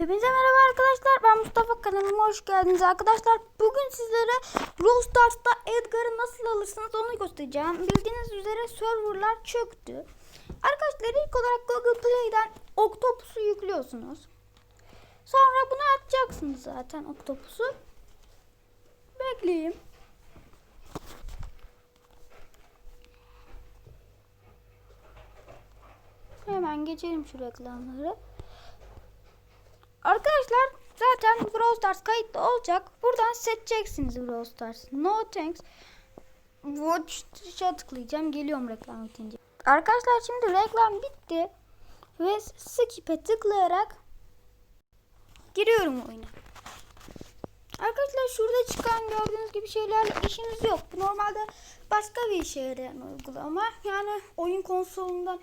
Hepinize merhaba arkadaşlar. Ben Mustafa kanalıma hoş geldiniz arkadaşlar. Bugün sizlere Brawl Stars'ta Edgar'ı nasıl alırsınız onu göstereceğim. Bildiğiniz üzere serverlar çöktü. Arkadaşlar ilk olarak Google Play'den Octopus'u yüklüyorsunuz. Sonra bunu atacaksınız zaten Octopus'u. Bekleyin. Hemen geçelim şu reklamları. Arkadaşlar zaten Brawl Stars kayıtlı olacak. Buradan seçeceksiniz Brawl Stars. No thanks. Watch'a tıklayacağım. Geliyorum reklam bitince. Arkadaşlar şimdi reklam bitti. Ve skip'e tıklayarak giriyorum oyuna. Arkadaşlar şurada çıkan gördüğünüz gibi şeylerle işiniz yok. Normalde başka bir işe yarayan uygulama. Yani oyun konsolundan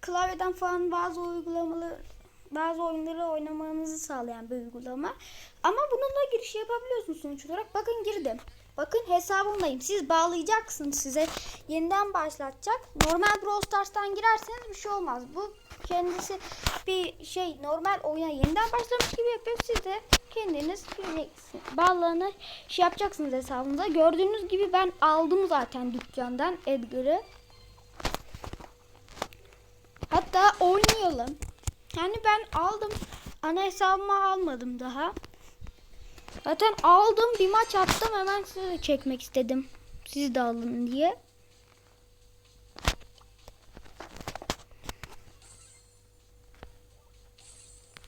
klavyeden falan bazı uygulamaları bazı oyunları oynamanızı sağlayan bir uygulama. Ama bununla giriş yapabiliyorsunuz sonuç olarak. Bakın girdim. Bakın hesabımdayım. Siz bağlayacaksınız size yeniden başlatacak. Normal Brawl Stars'tan girerseniz bir şey olmaz. Bu kendisi bir şey normal oyuna yeniden başlamış gibi yapıyor. Siz de kendiniz. Bağlanı şey yapacaksınız hesabınıza. Gördüğünüz gibi ben aldım zaten dükkandan Edgar'ı. Hatta oynayalım. Yani ben aldım. Ana hesabıma almadım daha. Zaten aldım bir maç attım hemen size de çekmek istedim. Siz de alın diye.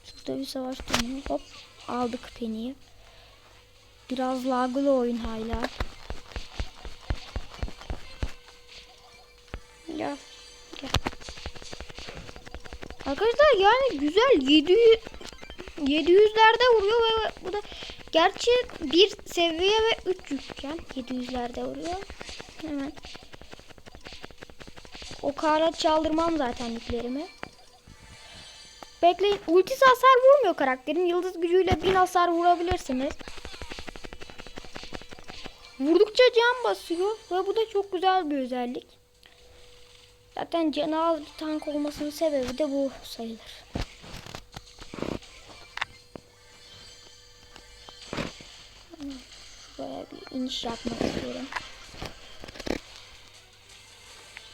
Şurada bir savaş dönüyor. Hop aldık Penny'i. Biraz laglı oyun hala. Arkadaşlar yani güzel 700 700'lerde vuruyor ve bu da gerçi bir seviye ve 3 yükken 700'lerde vuruyor. Hemen o kara çaldırmam zaten yüklerimi. Bekleyin. Ultisi hasar vurmuyor karakterin. Yıldız gücüyle 1000 hasar vurabilirsiniz. Vurdukça can basıyor ve bu da çok güzel bir özellik. Zaten canı az bir tank olmasının sebebi de bu sayılır. Böyle bir iniş yapmak istiyorum.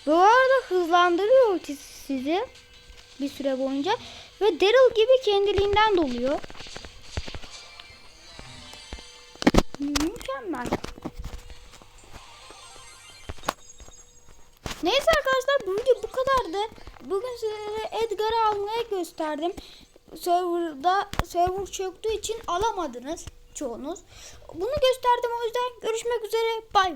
Bu arada hızlandırıyor sizi bir süre boyunca ve Daryl gibi kendiliğinden doluyor. Mükemmel. Neyse arkadaşlar bu video bu kadardı. Bugün size Edgar'ı almaya gösterdim. Server'da server çöktüğü için alamadınız çoğunuz. Bunu gösterdim o yüzden görüşmek üzere. Bay.